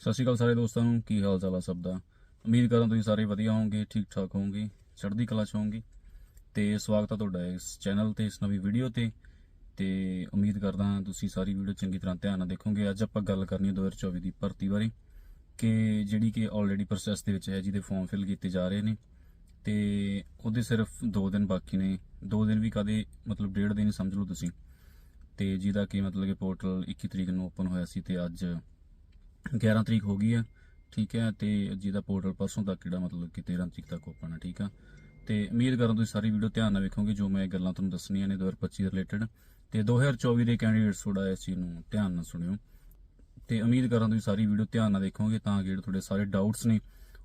ਸਤਿ ਸ਼੍ਰੀ ਅਕਾਲ ਸਾਰੇ ਦੋਸਤਾਂ ਨੂੰ, ਕੀ ਹਾਲ ਚਾਲ ਆ ਸਭ ਦਾ? ਉਮੀਦ ਕਰਦਾ ਤੁਸੀਂ ਸਾਰੇ ਵਧੀਆ ਹੋਵੋਗੇ ਠੀਕ ਠਾਕ ਹੋਵੋਗੇ, ਚੜ੍ਹਦੀ ਕਲਾ ਚ ਹੋਵੋਗੇ। ਤੇ ਸਵਾਗਤ ਆ ਤੁਹਾਡਾ ਇਸ ਚੈਨਲ ਤੇ, ਇਸ ਨਵੀਂ ਵੀਡੀਓ ਤੇ। ਤੇ ਉਮੀਦ ਕਰਦਾ ਤੁਸੀਂ ਸਾਰੀ ਵੀਡੀਓ ਚੰਗੀ ਤਰ੍ਹਾਂ ਧਿਆਨ ਨਾਲ ਦੇਖੋਗੇ। ਅੱਜ ਆਪਾਂ ਗੱਲ ਕਰਨੀ ਹੈ 2024 ਦੀ ਭਰਤੀ ਬਾਰੇ, ਕਿ ਜਿਹੜੀ ਕਿ ਆਲਰੇਡੀ ਪ੍ਰੋਸੈਸ ਦੇ ਵਿੱਚ ਹੈ, ਜਿਹਦੇ ਫਾਰਮ ਫਿਲ ਕੀਤੇ ਜਾ ਰਹੇ ਨੇ। ਤੇ ਉਹਦੇ ਸਿਰਫ 2 ਦਿਨ ਬਾਕੀ ਨੇ। 2 ਦਿਨ ਵੀ ਕਦੇ ਮਤਲਬ ਡੇਢ ਦਿਨ ਸਮਝ ਲਓ ਤੁਸੀਂ। ਤੇ ਜਿਹਦਾ ਕਿ ਮਤਲਬ ਕਿ ਪੋਰਟਲ 21 ਤਰੀਕ ਨੂੰ ਓਪਨ ਹੋਇਆ ਸੀ ਤੇ ਅੱਜ 11 ਤਰੀਕ ਹੋ ਗਈ ਹੈ ਠੀਕ ਹੈ, ਤੇ ਜਿਹਦਾ ਪੋਰਟਲ ਪਰਸੋਂ ਤੱਕ ਜਿਹੜਾ ਮਤਲਬ ਕਿ 13 ਤਰੀਕ ਤੱਕ ਓਪਨ ਹੈ ਠੀਕ ਆ। ਤੇ ਉਮੀਦ ਕਰਾਂ ਤੁਸੀਂ ਸਾਰੀ ਵੀਡੀਓ ਧਿਆਨ ਨਾਲ ਵੇਖੋਗੇ, ਜੋ ਮੈਂ ਗੱਲਾਂ ਤੁਹਾਨੂੰ ਦੱਸਣੀਆਂ ਨੇ 2025 ਦੇ ਰਿਲੇਟਡ ਤੇ 2024 ਦੇ ਕੈਂਡੀਡੇਟਸ ਥੋੜਾ ਇਸ ਚੀਜ਼ ਨੂੰ ਧਿਆਨ ਨਾਲ ਸੁਣਿਓ। ਤੇ ਉਮੀਦ ਕਰਾਂ ਤੁਸੀਂ ਸਾਰੀ ਵੀਡੀਓ ਧਿਆਨ ਨਾਲ ਦੇਖੋਗੇ ਤਾਂ ਕਿ ਜਿਹੜੇ ਤੁਹਾਡੇ ਸਾਰੇ ਡਾਊਟਸ ਨੇ,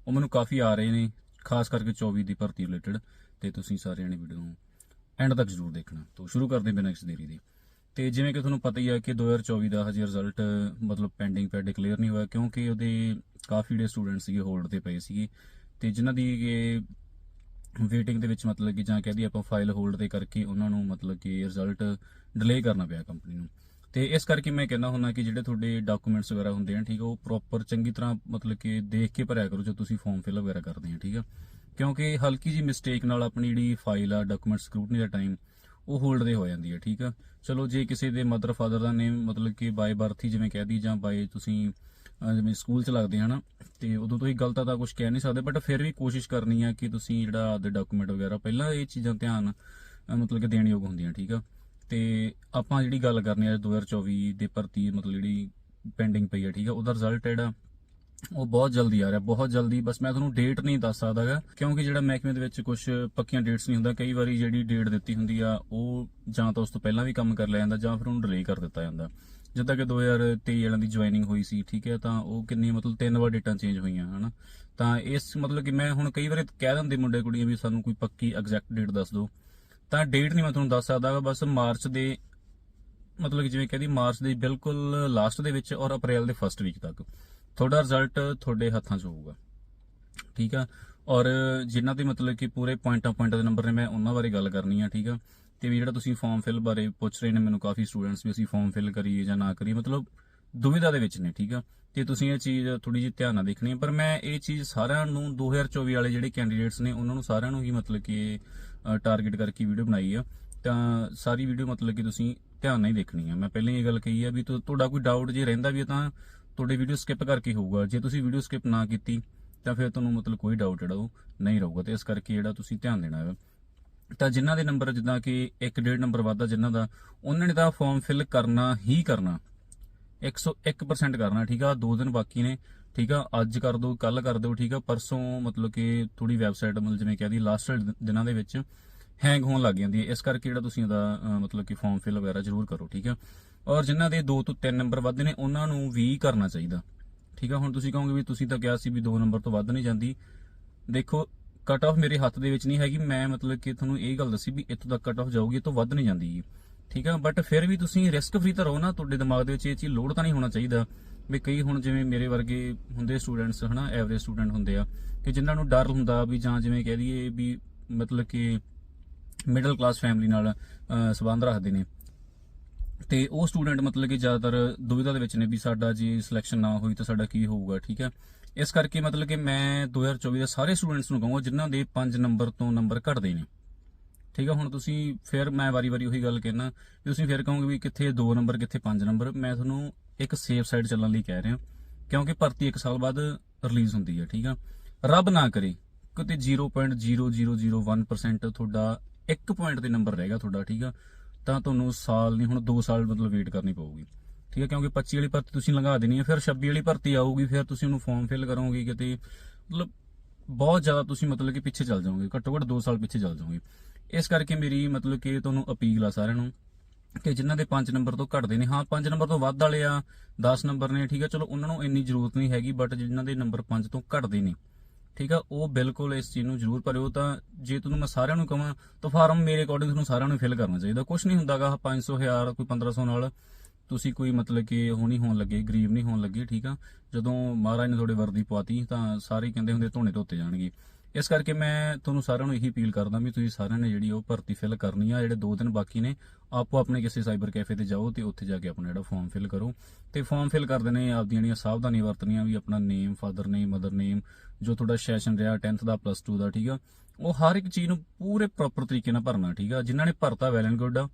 ਉਹ ਮੈਨੂੰ ਕਾਫੀ ਆ ਰਹੇ ਨੇ, ਖਾਸ ਕਰਕੇ 24 ਦੀ ਭਰਤੀ ਰਿਲੇਟਡ ਤੇ ਤੁਸੀਂ ਸਾਰਿਆਂ ਨੇ ਵੀਡੀਓ ਨੂੰ ਐਂਡ ਤੱਕ ਜ਼ਰੂਰ ਦੇਖਣਾ। ਤੋਂ ਸ਼ੁਰੂ ਕਰਦੇ ਬਿਨਾਂ ਕਿਸੇ ਦੇਰੀ ਦੇ। ਤੇ ਜਿਵੇਂ ਕਿ ਤੁਹਾਨੂੰ ਪਤਾ ਹੀ ਆ ਕਿ 2024 ਦਾ ਹਜੇ ਰਿਜ਼ਲਟ ਮਤਲਬ ਪੈਂਡਿੰਗ ਪਿਆ ਡਿਕਲੇਅਰ ਨਹੀਂ ਹੋਇਆ, ਕਿਉਂਕਿ ਉਹਦੇ ਕਾਫੀ ਜਿਹੜੇ ਸਟੂਡੈਂਟ ਸੀਗੇ ਹੋਲਡ ਤੇ ਪਏ ਸੀਗੇ ਤੇ ਜਿਨ੍ਹਾਂ ਦੀ ਕਿ ਵੇਟਿੰਗ ਦੇ ਵਿੱਚ ਮਤਲਬ ਕਿ ਜਾਂ ਕਹਦੀ ਆਪਾਂ ਫਾਈਲ ਹੋਲਡ ਤੇ ਕਰਕੇ ਉਹਨਾਂ ਨੂੰ ਮਤਲਬ ਕਿ ਰਿਜ਼ਲਟ ਡਿਲੇ ਕਰਨਾ ਪਿਆ ਕੰਪਨੀ ਨੂੰ। ਤੇ ਇਸ ਕਰਕੇ ਮੈਂ ਕਹਿੰਦਾ ਹੁੰਦਾ ਕਿ ਜਿਹੜੇ ਤੁਹਾਡੇ ਡਾਕੂਮੈਂਟਸ ਵਗੈਰਾ ਹੁੰਦੇ ਆ, ਠੀਕ ਆ, ਉਹ ਪ੍ਰੋਪਰ ਚੰਗੀ ਤਰ੍ਹਾਂ ਮਤਲਬ ਕਿ ਦੇਖ ਕੇ ਭਰਿਆ ਕਰੋ ਜਦੋਂ ਤੁਸੀਂ ਫਾਰਮ ਫਿਲ ਵਗੈਰਾ ਕਰਦੇ ਆ, ਠੀਕ ਆ। ਕਿਉਂਕਿ ਹਲਕੀ ਜੀ ਮਿਸਟੇਕ ਨਾਲ ਆਪਣੀ ਜਿਹੜੀ ਫਾਈਲ ਆ ਡਾਕੂਮੈਂਟ ਸਕਰੂਟਨੀ ਦਾ ਟਾਈਮ ਉਹ ਹੋਲਡ ਦੇ ਹੋ ਜਾਂਦੀ ਹੈ, ਠੀਕ ਆ? ਚਲੋ, ਜੇ ਕਿਸੇ ਦੇ ਮਦਰ ਫਾਦਰ ਦਾ ਨੇਮ ਮਤਲਬ ਕਿ ਬਾਈ ਬਰਥ ਹੀ ਜਿਵੇਂ ਕਹਿ ਦੀ ਜਾਂ ਬਾਈ ਤੁਸੀਂ ਜਿਵੇਂ ਸਕੂਲ ਚ ਲੱਗਦੇ ਹਨਾ ਤੇ ਉਦੋਂ ਤੋਂ ਹੀ ਗਲਤ ਤਾਂ ਕੁਝ ਕਹਿ ਨਹੀਂ ਸਕਦੇ ਬਟ ਫਿਰ ਵੀ ਕੋਸ਼ਿਸ਼ ਕਰਨੀ ਆ ਕਿ ਤੁਸੀਂ ਜਿਹੜਾ ਆਪਦੇ ਡਾਕੂਮੈਂਟ ਵਗੈਰਾ, ਪਹਿਲਾਂ ਇਹ ਚੀਜ਼ਾਂ ਧਿਆਨ ਮਤਲਬ ਕਿ ਦੇਣ ਯੋਗ ਹੁੰਦੀਆਂ, ਠੀਕ ਆ? ਤੇ ਆਪਾਂ ਜਿਹੜੀ ਗੱਲ ਕਰਨੀ ਆ 2024 ਦੇ ਭਰਤੀ ਮਤਲਬ ਜਿਹੜੀ ਪੈਂਡਿੰਗ ਪਈ ਆ, ਠੀਕ ਆ, ਉਹਦਾ ਰਿਜ਼ਲਟ ਜਿਹੜਾ ਉਹ ਬਹੁਤ ਜਲਦੀ ਆ ਰਿਹਾ, ਬਹੁਤ ਜਲਦੀ। ਬਸ ਮੈਂ ਤੁਹਾਨੂੰ ਡੇਟ ਨਹੀਂ ਦੱਸ ਸਕਦਾਗਾ ਕਿਉਂਕਿ ਜਿਹੜਾ ਮਹਿਕਮੇ ਦੇ ਵਿੱਚ ਕੁਝ ਪੱਕੀਆਂ ਡੇਟਸ ਨਹੀਂ ਹੁੰਦਾ, ਕਈ ਵਾਰੀ ਜਿਹੜੀ ਡੇਟ ਦਿੱਤੀ ਹੁੰਦੀ ਆ, ਉਹ ਜਾਂ ਤਾਂ ਉਸ ਤੋਂ ਪਹਿਲਾਂ ਵੀ ਕੰਮ ਕਰ ਲਿਆ ਜਾਂਦਾ, ਜਾਂ ਫਿਰ ਉਹਨੂੰ ਡਿਲੇ ਕਰ ਦਿੱਤਾ ਜਾਂਦਾ। ਜਿੱਦਾਂ ਕਿ 2023 ਵਾਲਿਆਂ ਦੀ ਜੁਆਇਨਿੰਗ ਹੋਈ ਸੀ, ਠੀਕ ਹੈ, ਤਾਂ ਉਹ ਕਿੰਨੀ ਮਤਲਬ ਤਿੰਨ ਵਾਰ ਡੇਟਾਂ ਚੇਂਜ ਹੋਈਆਂ, ਹਨਾ। ਤਾਂ ਇਸ ਮਤਲਬ ਕਿ ਮੈਂ ਹੁਣ ਕਈ ਵਾਰੀ ਕਹਿ ਦਿੰਦੇ ਮੁੰਡੇ ਕੁੜੀਆਂ ਵੀ ਸਾਨੂੰ ਕੋਈ ਪੱਕੀ ਐਗਜ਼ੈਕਟ ਡੇਟ ਦੱਸ ਦਿਓ। ਤਾਂ ਡੇਟ ਨਹੀਂ ਮੈਂ ਤੁਹਾਨੂੰ ਦੱਸ ਸਕਦਾ ਬਸ ਮਾਰਚ ਦੇ, ਮਤਲਬ ਕਿ ਜਿਵੇਂ ਕਹਿੰਦੀ ਮਾਰਚ ਦੇ ਬਿਲਕੁਲ ਲਾਸਟ ਦੇ ਵਿੱਚ ਔਰ ਅਪ੍ਰੈਲ ਦੇ ਫਸਟ ਵੀਕ ਤੱਕ। ਤੁਹਾਡਾ ਰਿਜ਼ਲਟ ਤੁਹਾਡੇ ਹੱਥਾਂ 'ਚ ਹੋਊਗਾ। ਠੀਕ ਆ? ਔਰ ਜਿਨ੍ਹਾਂ ਦੇ ਮਤਲਬ ਕਿ ਪੂਰੇ ਪੁਆਇੰਟਾਂ ਪੁਆਇੰਟਾਂ ਦੇ ਨੰਬਰ ਨੇ, ਮੈਂ ਉਹਨਾਂ ਬਾਰੇ ਗੱਲ ਕਰਨੀ ਆ, ਠੀਕ ਆ? ਤੇ ਵੀ ਜਿਹੜਾ ਤੁਸੀਂ ਫਾਰਮ ਫਿਲ ਬਾਰੇ ਪੁੱਛ ਰਹੇ ਨੇ, ਮੈਨੂੰ ਕਾਫੀ ਸਟੂਡੈਂਟਸ ਵੀ ਅਸੀਂ ਫਾਰਮ ਫਿਲ ਕਰੀਏ ਜਾਂ ਨਾ ਕਰੀਏ, ਮਤਲਬ ਦੁਵਿਧਾ ਦੇ ਵਿੱਚ ਨੇ, ਠੀਕ ਆ? ਤੇ ਤੁਸੀਂ ਇਹ ਚੀਜ਼ ਥੋੜੀ ਜਿਹੀ ਧਿਆਨ ਨਾਲ ਦੇਖਣੀ ਹੈ ਪਰ ਮੈਂ ਇਹ ਚੀਜ਼ ਸਾਰਿਆਂ ਨੂੰ 2024 ਵਾਲੇ ਜਿਹੜੇ ਕੈਂਡੀਡੇਟਸ ਨੇ, ਉਹਨਾਂ ਨੂੰ ਸਾਰਿਆਂ ਨੂੰ ਹੀ ਮਤਲਬ ਕਿ ਟਾਰਗੇਟ ਕਰਕੇ ਵੀਡੀਓ ਬਣਾਈ ਆ। ਤਾਂ ਸਾਰੀ ਵੀਡੀਓ ਮਤਲਬ ਕਿ ਤੁਸੀਂ ਧਿਆਨ ਨਾਲ ਹੀ ਦੇਖਣੀ ਆ। ਮੈਂ ਪਹਿਲਾਂ ਹੀ ਇਹ ਗੱਲ ਕਹੀ ਆ ਵੀ ਤੁਹਾਡਾ ਕੋਈ ਡਾਊਟ ਜੇ ਰਹਿੰਦਾ ਵੀ ਹੈ ਤਾਂ ਤੁਹਾਡੀ ਵੀਡੀਓ ਸਕਿਪ ਕਰਕੇ ਹੋਊਗਾ। ਜੇ ਤੁਸੀਂ ਵੀਡੀਓ ਸਕਿਪ ਨਾ ਕੀਤੀ, ਤਾਂ ਫਿਰ ਤੁਹਾਨੂੰ ਮਤਲਬ ਕੋਈ ਡਾਊਟ ਜਿਹੜਾ ਉਹ ਨਹੀਂ ਰਹੂਗਾ ਤੇ ਇਸ ਕਰਕੇ ਜਿਹੜਾ ਤੁਸੀਂ ਧਿਆਨ ਦੇਣਾ ਹੈ। ਤਾਂ ਜਿਨ੍ਹਾਂ ਦੇ ਨੰਬਰ ਜਿੱਦਾਂ ਕਿ 1.5 ਨੰਬਰ ਵਾਧਾ ਜਿਨ੍ਹਾਂ ਦਾ, ਉਹਨਾਂ ਨੇ ਤਾਂ ਫਾਰਮ ਫਿਲ ਕਰਨਾ ਹੀ ਕਰਨਾ। 101% ਕਰਨਾ, ਠੀਕ ਆ? ਦੋ ਦਿਨ ਬਾਕੀ ਨੇ, ਠੀਕ ਆ? ਅੱਜ ਕਰ ਦਿਓ ਕੱਲ ਕਰ ਦਿਓ, ਠੀਕ ਆ? ਪਰਸੋਂ ਮਤਲਬ ਕਿ ਥੋੜੀ ਵੈਬਸਾਈਟ ਮਤਲਬ ਜਿਵੇਂ ਕਹਦੀ ਲਾਸਟ ਦਿਨਾਂ ਦੇ ਵਿੱਚ ਹੈਂਗ ਹੋਣ ਲੱਗ ਜਾਂਦੀ ਹੈ। ਇਸ ਕਰਕੇ ਜਿਹੜਾ ਤੁਸੀਂ ਇਹਦਾ ਮਤਲਬ ਕਿ ਫਾਰਮ ਫਿਲ ਵਗੈਰਾ ਜ਼ਰੂਰ ਕਰੋ, ਠੀਕ ਆ? ਔਰ ਜਿਨ੍ਹਾਂ ਦੇ 2 ਤੋਂ 3 ਨੰਬਰ ਵੱਧ ਨੇ ਉਹਨਾਂ ਨੂੰ ਵੀ ਕਰਨਾ ਚਾਹੀਦਾ। ਠੀਕ ਆ ਹੁਣ ਤੁਸੀਂ ਕਹੋਗੇ ਵੀ ਤੁਸੀਂ ਤਾਂ ਕਿਹਾ ਸੀ ਵੀ 2 ਨੰਬਰ ਤੋਂ ਵੱਧ ਨਹੀਂ ਜਾਂਦੀ। ਦੇਖੋ ਕਟ ਆਫ ਮੇਰੇ ਹੱਥ ਦੇ ਵਿੱਚ ਨਹੀਂ ਹੈਗੀ ਮੈਂ ਮਤਲਬ ਕਿ ਤੁਹਾਨੂੰ ਇਹ ਗੱਲ ਦੱਸੀ ਵੀ ਇੱਥੋਂ ਤੱਕ ਕਟ ਆਫ ਜਾਊਗੀ ਤੋਂ ਵੱਧ ਨਹੀਂ ਜਾਂਦੀ। ਠੀਕ ਆ ਬਟ ਫਿਰ ਵੀ ਤੁਸੀਂ ਰਿਸਕ ਫ੍ਰੀ ਤਾਂ ਰਹੋ ਨਾ ਤੁਹਾਡੇ ਦਿਮਾਗ ਦੇ ਵਿੱਚ ਇਹ ਚੀਜ਼ ਲੋਡ ਤਾਂ ਨਹੀਂ ਹੋਣਾ ਚਾਹੀਦਾ ਵੀ ਕਈ ਹੁਣ ਜਿਵੇਂ ਮੇਰੇ ਵਰਗੇ ਹੁੰਦੇ ਸਟੂਡੈਂਟਸ ਹਨਾ ਐਵਰੇਜ ਸਟੂਡੈਂਟ ਹੁੰਦੇ ਆ ਕਿ ਜਿਨ੍ਹਾਂ ਨੂੰ ਡਰ ਹੁੰਦਾ ਵੀ ਜਾਂ ਜਿਵੇਂ ਕਹਿ ਦਈਏ ਵੀ ਮਤਲਬ ਕਿ ਮਿਡਲ ਕਲਾਸ ਫੈਮਿਲੀ ਨਾਲ ਅਹ, ਸੰਬੰਧ ਰੱਖਦੇ ਨੇ। ਤੇ ਉਹ ਸਟੂਡੈਂਟ ਮਤਲਬ ਕਿ ਜ਼ਿਆਦਾਤਰ ਦੁਵਿਧਾ ਦੇ ਵਿੱਚ ਨੇ ਵੀ ਸਾਡਾ ਜੇ ਸਿਲੈਕਸ਼ਨ ਨਾ ਹੋਈ ਤਾਂ ਸਾਡਾ ਕੀ ਹੋਊਗਾ, ਠੀਕ ਹੈ? ਇਸ ਕਰਕੇ ਮਤਲਬ ਕਿ ਮੈਂ 2024 ਦੇ ਸਾਰੇ ਸਟੂਡੈਂਟਸ ਨੂੰ ਕਹੂੰਗਾ ਜਿਨ੍ਹਾਂ ਦੇ 5 ਨੰਬਰ ਤੋਂ ਨੰਬਰ ਘਟਦੇ ਨੇ। ਠੀਕ ਹੈ, ਹੁਣ ਤੁਸੀਂ ਫਿਰ ਮੈਂ ਵਾਰੀ-ਵਾਰੀ ਉਹੀ ਗੱਲ ਕਹਿਣਾ ਵੀ ਤੁਸੀਂ ਫਿਰ ਕਹੋਗੇ ਵੀ ਕਿੱਥੇ 2 ਨੰਬਰ, ਕਿੱਥੇ 5 ਨੰਬਰ, ਮੈਂ ਤੁਹਾਨੂੰ ਇੱਕ ਸੇਫ ਸਾਈਡ ਚੱਲਣ ਲਈ ਕਹਿ ਰਿਹਾ, ਕਿਉਂਕਿ ਭਰਤੀ 1 ਸਾਲ ਬਾਅਦ ਰਿਲੀਜ਼ ਹੁੰਦੀ ਹੈ, ਠੀਕ ਆ ਰੱਬ ਨਾ ਕਰੇ ਕਿਤੇ 0.0001% ਤੁਹਾਡਾ 1 ਪੁਆਇੰਟ ਦੇ ਨੰਬਰ ਰਹੇਗਾ ਤੁਹਾਡਾ, ਠੀਕ ਆ ਤਾਂ ਤੁਹਾਨੂੰ ਸਾਲ ਨਹੀਂ, ਹੁਣ 2 ਸਾਲ ਮਤਲਬ ਵੇਟ ਕਰਨੀ ਪਊਗੀ। ਠੀਕ ਹੈ, ਕਿਉਂਕਿ 25 ਵਾਲੀ ਭਰਤੀ ਤੁਸੀਂ ਲੰਘਾ ਦੇਣੀ ਹੈ, ਫਿਰ 26 ਵਾਲੀ ਭਰਤੀ ਆਊਗੀ, ਫਿਰ ਤੁਸੀਂ ਉਹਨੂੰ ਫਾਰਮ ਫਿਲ ਕਰੋਗੇ ਕਿਤੇ। ਮਤਲਬ ਬਹੁਤ ਜ਼ਿਆਦਾ ਤੁਸੀਂ ਮਤਲਬ ਕਿ ਪਿੱਛੇ ਚੱਲ ਜਾਓਗੇ, ਘੱਟੋ ਘੱਟ 2 ਸਾਲ ਪਿੱਛੇ ਚੱਲ ਜਾਓਗੇ। ਇਸ ਕਰਕੇ ਮੇਰੀ ਮਤਲਬ ਕਿ ਤੁਹਾਨੂੰ ਅਪੀਲ ਆ ਸਾਰਿਆਂ ਨੂੰ ਕਿ ਜਿਨ੍ਹਾਂ ਦੇ 5 ਨੰਬਰ ਤੋਂ ਘੱਟਦੇ ਨੇ, ਹਾਂ 5 ਨੰਬਰ ਤੋਂ ਵੱਧ ਵਾਲੇ ਆ 10 ਨੰਬਰ ਨੇ, ਠੀਕ ਆ ਚਲੋ ਉਹਨਾਂ ਨੂੰ ਇੰਨੀ ਜ਼ਰੂਰਤ ਨਹੀਂ ਹੈਗੀ ਬਟ ਜਿਨ੍ਹਾਂ ਦੇ ਨੰਬਰ 5 ਤੋਂ ਘੱਟਦੇ ਨੇ। ਠੀਕ ਆ? ਉਹ ਬਿਲਕੁਲ ਇਸ ਚੀਜ਼ ਨੂੰ ਜ਼ਰੂਰ ਭਰਿਓ ਤਾਂ ਜੇ ਤੁਹਾਨੂੰ ਮੈਂ ਸਾਰਿਆਂ ਨੂੰ ਕਹਾਂ ਤਾਂ ਫਾਰਮ ਮੇਰੇ ਅਕੋਰਡਿੰਗ ਤੁਹਾਨੂੰ ਸਾਰਿਆਂ ਨੂੰ ਫਿਲ ਕਰਨਾ ਚਾਹੀਦਾ। ਕੁਝ ਨਹੀਂ ਹੁੰਦਾਗਾ 500 ਹਜ਼ਾਰ, ਕੋਈ 1500 ਨਾਲ ਤੁਸੀਂ ਕੋਈ ਮਤਲਬ ਕਿ ਉਹ ਨਹੀਂ ਹੋਣ ਲੱਗੇ, ਗਰੀਬ ਨਹੀਂ ਹੋਣ ਲੱਗੇ, ਠੀਕ ਆ? ਜਦੋਂ ਮਹਾਰਾਜ ਨੇ ਤੁਹਾਡੇ ਵਰਦੀ ਪਵਾਤੀ ਤਾਂ ਸਾਰੇ ਕਹਿੰਦੇ ਹੁੰਦੇ ਧੋਣੇ ਧੋਤੇ ਜਾਣਗੇ। ਇਸ ਕਰਕੇ ਮੈਂ ਤੁਹਾਨੂੰ ਸਾਰਿਆਂ ਨੂੰ ਇਹੀ ਅਪੀਲ ਕਰਦਾ ਵੀ ਤੁਸੀਂ ਸਾਰਿਆਂ ਨੇ ਜਿਹੜੀ ਉਹ ਭਰਤੀ ਫਿਲ ਕਰਨੀ ਆ, ਜਿਹੜੇ ਦੋ ਦਿਨ ਬਾਕੀ ਨੇ, ਆਪੋ ਆਪਣੇ ਕਿਸੇ ਸਾਈਬਰ ਕੈਫੇ ਤੇ ਜਾਓ ਤੇ ਉੱਥੇ ਜਾ ਕੇ ਆਪਣਾ ਜਿਹੜਾ ਫਾਰਮ ਫਿਲ ਕਰੋ। ਤੇ ਫਾਰਮ ਫਿਲ ਕਰਦੇ ਨੇ ਆਪਦੀਆਂ ਜਿਹੜੀਆਂ ਸਾਵਧਾਨੀਆਂ ਵਰਤਣੀਆਂ, ਵੀ ਆਪਣਾ ਨੇਮ ਫਾਦਰ ਨੇਮ ਮਦਰ ਨੇਮ ਜੋ ਤੁਹਾਡਾ ਸੈਸ਼ਨ ਰਿਹਾ 10th ਦਾ ਪਲੱਸ 2 ਦਾ, ਠੀਕ ਆ? ਉਹ ਹਰ ਇੱਕ ਚੀਜ਼ ਨੂੰ ਪੂਰੇ ਪ੍ਰੋਪਰ ਤਰੀਕੇ ਨਾਲ ਭਰਨਾ, ਠੀਕ ਆ? ਜਿਨ੍ਹਾਂ ਨੇ ਭਰਤਾ ਵੈਲ ਐਂਡ ਗੁੱਡ ਆ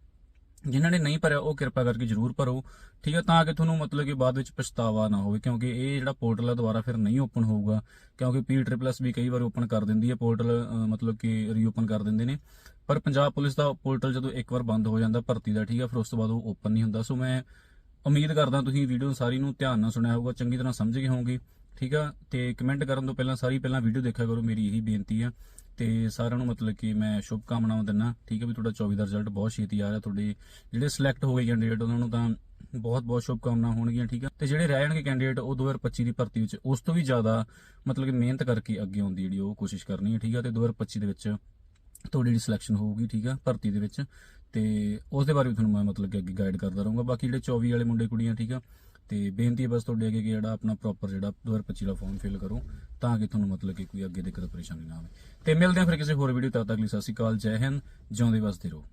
ਜਿਨ੍ਹਾਂ ਨੇ ਨਹੀਂ ਭਰਿਆ, ਉਹ ਕਿਰਪਾ ਕਰਕੇ ਜਰੂਰ ਭਰੋ। ਠੀਕ ਹੈ, ਤਾਂ ਕਿ ਤੁਹਾਨੂੰ ਮਤਲਬ ਕਿ ਬਾਅਦ ਵਿੱਚ ਪਛਤਾਵਾ ਨਾ ਹੋਵੇ, ਕਿਉਂਕਿ ਇਹ ਜਿਹੜਾ ਪੋਰਟਲ ਆ, ਦੁਬਾਰਾ ਫਿਰ ਨਹੀਂ ਓਪਨ ਹੋਊਗਾ। ਕਿਉਂਕਿ ਪੀ ਟ੍ਰਿਪਲਸ ਵੀ ਕਈ ਵਾਰ ਓਪਨ ਕਰ ਦਿੰਦੀ ਹੈ, ਪੋਰਟਲ ਮਤਲਬ ਕਿ ਰੀਓਪਨ ਕਰ ਦਿੰਦੇ ਨੇ। ਪਰ ਪੰਜਾਬ ਪੁਲਿਸ ਦਾ ਪੋਰਟਲ ਜਦੋਂ ਇੱਕ ਵਾਰ ਬੰਦ ਹੋ ਜਾਂਦਾ, ਭਰਤੀ ਦਾ, ਠੀਕ ਹੈ, ਫਿਰ ਉਸ ਤੋਂ ਬਾਅਦ ਉਹ ਓਪਨ ਨਹੀਂ ਹੁੰਦਾ। ਸੋ ਮੈਂ ਉਮੀਦ ਕਰਦਾ ਤੁਸੀਂ ਵੀਡੀਓ ਸਾਰੀ ਨੂੰ ਧਿਆਨ ਨਾਲ ਸੁਣਿਆ ਹੋਊਗਾ, ਚੰਗੀ ਤਰ੍ਹਾਂ ਸਮਝ ਗਏ ਹੋਵੋਗੇ। ਠੀਕ ਆ ਤੇ ਕਮੈਂਟ ਕਰਨ ਤੋਂ ਪਹਿਲਾਂ, ਸਾਰੀ ਪਹਿਲਾਂ ਵੀਡੀਓ ਦੇਖਿਆ ਕਰੋ, ਮੇਰੀ ਇਹੀ ਬੇਨਤੀ ਆ ਤੇ ਸਾਰਿਆਂ ਨੂੰ ਮਤਲਬ ਕਿ ਮੈਂ ਸ਼ੁਭ ਕਾਮਨਾਵਾਂ ਦਿੰਦਾ, ਠੀਕ ਹੈ ਵੀ ਤੁਹਾਡਾ 24 ਦਾ ਰਿਜ਼ਲਟ ਬਹੁਤ ਛੇਤੀ ਆ ਰਿਹਾ, ਤੁਹਾਡੇ ਜਿਹੜੇ ਸਿਲੈਕਟ ਹੋ ਗਏ ਕੈਂਡੀਡੇਟ ਉਹਨਾਂ ਨੂੰ ਤਾਂ ਬਹੁਤ ਬਹੁਤ ਸ਼ੁਭ ਕਾਮਨਾਵਾਂ ਹੋਣਗੀਆਂ, ਠੀਕ ਹੈ। ਤੇ ਜਿਹੜੇ ਰਹਿ ਜਾਣਗੇ ਕੈਂਡੀਡੇਟ ਉਹ 2025 ਦੀ ਭਰਤੀ ਵਿੱਚ, ਉਸ ਤੋਂ ਵੀ ਜ਼ਿਆਦਾ ਮਤਲਬ ਕਿ ਮਿਹਨਤ ਕਰਕੇ ਅੱਗੇ ਆਉਣ ਦੀ ਜਿਹੜੀ ਉਹ ਕੋਸ਼ਿਸ਼ ਕਰਨੀ ਹੈ, ਠੀਕ ਹੈ। ਤੇ 2025 ਦੇ ਵਿੱਚ ਤੁਹਾਡੀ ਜਿਹੜੀ ਸਿਲੈਕਸ਼ਨ ਹੋਊਗੀ, ਠੀਕ ਆ ਭਰਤੀ ਦੇ ਵਿੱਚ। ਤੇ ਉਸ ਦੇ ਬਾਰੇ ਵੀ ਤੁਹਾਨੂੰ ਮੈਂ ਮਤਲਬ ਕਿ ਅੱਗੇ ਗਾਈਡ ਕਰਦਾ ਰਹੂੰਗਾ। ਬਾਕੀ ਜਿਹੜੇ 24 ਵਾਲੇ ਮੁੰਡੇ, ਕੁੜੀਆਂ, ਠੀਕ ਆ ਤੇ ਬੇਨਤੀ ਹੈ ਬਸ ਤੁਹਾਡੇ ਅੱਗੇ ਕਿ ਜਿਹੜਾ ਆਪਣਾ ਪ੍ਰੋਪਰ ਜਿਹੜਾ 2025 ਦਾ ਫਾਰਮ ਫਿਲ ਕਰੋ, ਤਾਂ ਕਿ ਤੁਹਾਨੂੰ ਮਤਲਬ ਕਿ ਕੋਈ ਅੱਗੇ ਦਿੱਕਤ, ਪਰੇਸ਼ਾਨੀ ਨਾ ਆਵੇ। ਤੇ ਮਿਲਦੇ ਹਾਂ ਫਿਰ ਕਿਸੇ ਹੋਰ ਵੀਡੀਓ ਤਦ ਤੱਕ ਲਈ ਸਤਿ ਸ਼੍ਰੀ ਅਕਾਲ, ਜੈ ਹਿੰਦ, ਜਿਉਂਦੇ ਵਸਦੇ ਰਹੋ।